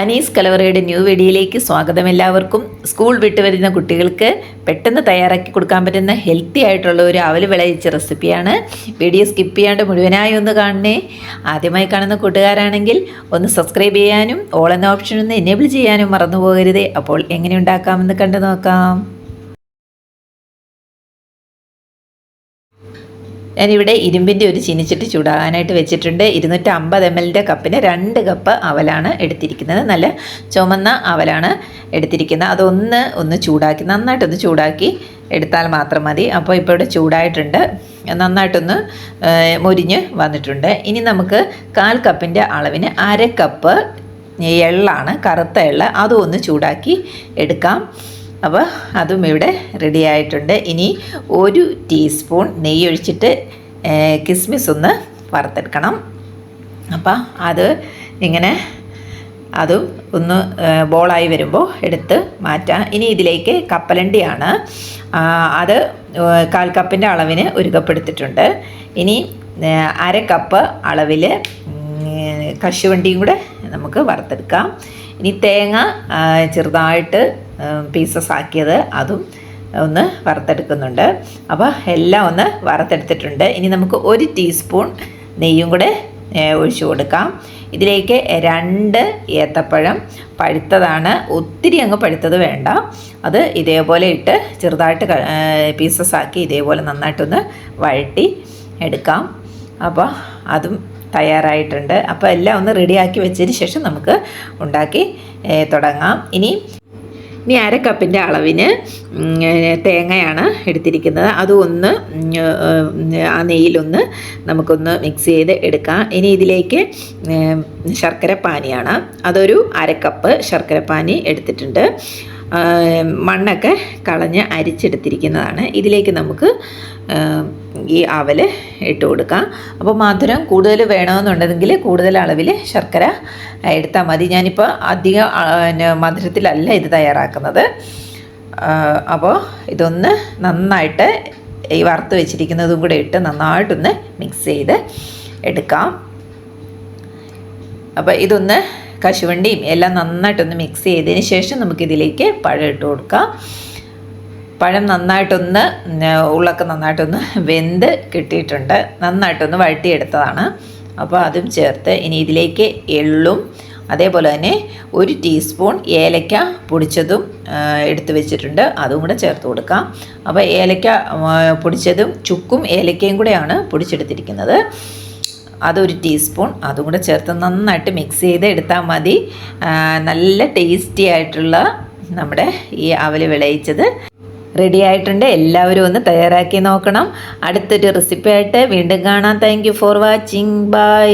Anees കലവറയുടെ new വീഡിയോയിലേക്ക് സ്വാഗതം എല്ലാവർക്കും. സ്കൂൾ വിട്ട് വരുന്ന കുട്ടികൾക്ക് പെട്ടെന്ന് തയ്യാറാക്കി കൊടുക്കാൻ പറ്റുന്ന ഹെൽത്തി ആയിട്ടുള്ള ഒരു അവൽ വിളയിച്ച റെസിപ്പിയാണ്. വീഡിയോ സ്കിപ്പ് ചെയ്യാണ്ട് മുഴുവനായി ഒന്ന് കാണണേ. ആദ്യമായി കാണുന്ന കൂട്ടുകാരാണെങ്കിൽ ഒന്ന് സബ്സ്ക്രൈബ് ചെയ്യാനും ഓൾ എന്ന ഓപ്ഷൻ ഒന്ന് എനേബിൾ ചെയ്യാനും മറന്നു പോകരുതേ അപ്പോൾ എങ്ങനെ ഉണ്ടാക്കാമെന്ന് കണ്ടു നോക്കാം. ഞാനിവിടെ ഇരുമ്പിന്റെ ഒരു ചിനിച്ചിട്ട് ചൂടാകാനായിട്ട് വെച്ചിട്ടുണ്ട്. ഇരുന്നൂറ്റി അമ്പത് എം എല്ലിന്റെ കപ്പിന് രണ്ട് കപ്പ് അവലാണ് എടുത്തിരിക്കുന്നത്. നല്ല ചുമന്ന അവലാണ് എടുത്തിരിക്കുന്നത്. അതൊന്ന് ഒന്ന് ചൂടാക്കി നന്നായിട്ടൊന്ന് ചൂടാക്കി എടുത്താൽ മാത്രം മതി. അപ്പോൾ ഇപ്പോൾ ഇവിടെ ചൂടായിട്ടുണ്ട്. നന്നായിട്ടൊന്ന് മുരിഞ്ഞ് വന്നിട്ടുണ്ട്. ഇനി നമുക്ക് കാൽ കപ്പിന്റെ അളവിന് അര കപ്പ് എള്ളാണ് കറുത്ത എള്ള. അതും ഒന്ന് ചൂടാക്കി എടുക്കാം. അപ്പോൾ അതും ഇവിടെ റെഡി ആയിട്ടുണ്ട്. ഇനി ഒരു ടീസ്പൂൺ നെയ്യ് ഒഴിച്ചിട്ട് കിസ്മിസ് ഒന്ന് വറുത്തെടുക്കണം. അപ്പോൾ അത് ഇങ്ങനെ അതും ഒന്ന് ബോളായി വരുമ്പോൾ എടുത്ത് മാറ്റാം. ഇനി ഇതിലേക്ക് കപ്പലണ്ടിയാണ്. അത് കാൽ കപ്പിന്റെ അളവിന് ഒരു കപ്പ് എടുത്തിട്ടുണ്ട്. ഇനി അര കപ്പ് അളവിൽ കശുവണ്ടിയും കൂടെ നമുക്ക് വറുത്തെടുക്കാം. ഇനി തേങ്ങ ചെറുതായിട്ട് പീസസ് ആക്കിയത്. അതും ഒന്ന് വറുത്തെടുക്കുന്നുണ്ട്. അപ്പോൾ എല്ലാം ഒന്ന് വറുത്തെടുത്തിട്ടുണ്ട്. ഇനി നമുക്ക് ഒരു ടീസ്പൂൺ നെയ്യും കൂടെ ഒഴിച്ചു കൊടുക്കാം. ഇതിലേക്ക് രണ്ട് ഏത്തപ്പഴം പഴുത്തതാണ്. ഒത്തിരി അങ്ങ് പഴുത്തത് വേണ്ട. അത് ഇതേപോലെ ഇട്ട് ചെറുതായിട്ട് പീസസ് ആക്കി ഇതേപോലെ നന്നായിട്ടൊന്ന് വഴട്ടി എടുക്കാം. അപ്പോൾ അതും തയ്യാറായിട്ടുണ്ട്. അപ്പോൾ എല്ലാം ഒന്ന് റെഡിയാക്കി വെച്ചതിന് ശേഷം നമുക്ക് ഉണ്ടാക്കി തുടങ്ങാം. ഇനി ഇനി അര കപ്പിന്റെ അളവിന് തേങ്ങയാണ് എടുത്തിരിക്കുന്നത്. അതൊന്ന് ആ നെയ്യിലൊന്ന് നമുക്കൊന്ന് മിക്സ് ചെയ്ത് എടുക്കാം. ഇനി ഇതിലേക്ക് ശർക്കര പാനിയാണ് അതൊരു അര കപ്പ് ശർക്കര പാനി എടുത്തിട്ടുണ്ട്. മണ്ണൊക്കെ കളഞ്ഞ് അരിച്ചെടുത്തിരിക്കുന്നതാണ്. ഇതിലേക്ക് നമുക്ക് ഈ അവൽ ഇട്ട് കൊടുക്കാം. അപ്പോൾ മധുരം കൂടുതൽ വേണമെന്നുണ്ടെങ്കിൽ കൂടുതൽ അളവിൽ ശർക്കര എടുത്താൽ മതി. ഞാനിപ്പോൾ അധികം മധുരത്തിലല്ല ഇത് തയ്യാറാക്കുന്നത്. അപ്പോൾ ഇതൊന്ന് നന്നായിട്ട് ഈ വറുത്ത് വെച്ചിരിക്കുന്നതും കൂടെ ഇട്ട് നന്നായിട്ടൊന്ന് മിക്സ് ചെയ്ത് എടുക്കാം. അപ്പോൾ ഇതൊന്ന് കശുവണ്ടിയും എല്ലാം നന്നായിട്ടൊന്ന് മിക്സ് ചെയ്തതിന് ശേഷം നമുക്കിതിലേക്ക് പഴം ഇട്ട് കൊടുക്കാം. പഴം നന്നായിട്ടൊന്ന് ഉള്ളൊക്കെ നന്നായിട്ടൊന്ന് വെന്ത് കിട്ടിയിട്ടുണ്ട്. നന്നായിട്ടൊന്ന് വഴട്ടിയെടുത്തതാണ് അപ്പോൾ അതും ചേർത്ത് ഇനി ഇതിലേക്ക് എള്ളും അതേപോലെ തന്നെ ഒരു ടീസ്പൂൺ ഏലക്ക പൊടിച്ചതും എടുത്തു വെച്ചിട്ടുണ്ട്. അതും കൂടെ ചേർത്ത് കൊടുക്കാം. അപ്പോൾ ഏലക്ക പൊടിച്ചതും ചുക്കും ഏലക്കയും കൂടെയാണ് പൊടിച്ചെടുത്തിരിക്കുന്നത്. അതൊരു ടീസ്പൂൺ. അതും കൂടെ ചേർത്ത് നന്നായിട്ട് മിക്സ് ചെയ്ത് എടുത്താൽ മതി. നല്ല ടേസ്റ്റി ആയിട്ടുള്ള നമ്മുടെ ഈ അവൽ വിളയിച്ചത്. റെഡി ആയിട്ടുണ്ട്. എല്ലാവരും ഒന്ന് തയ്യാറാക്കി നോക്കണം. അടുത്തൊരു റെസിപ്പി ആയിട്ട് വീണ്ടും കാണാം. Thank for watching bye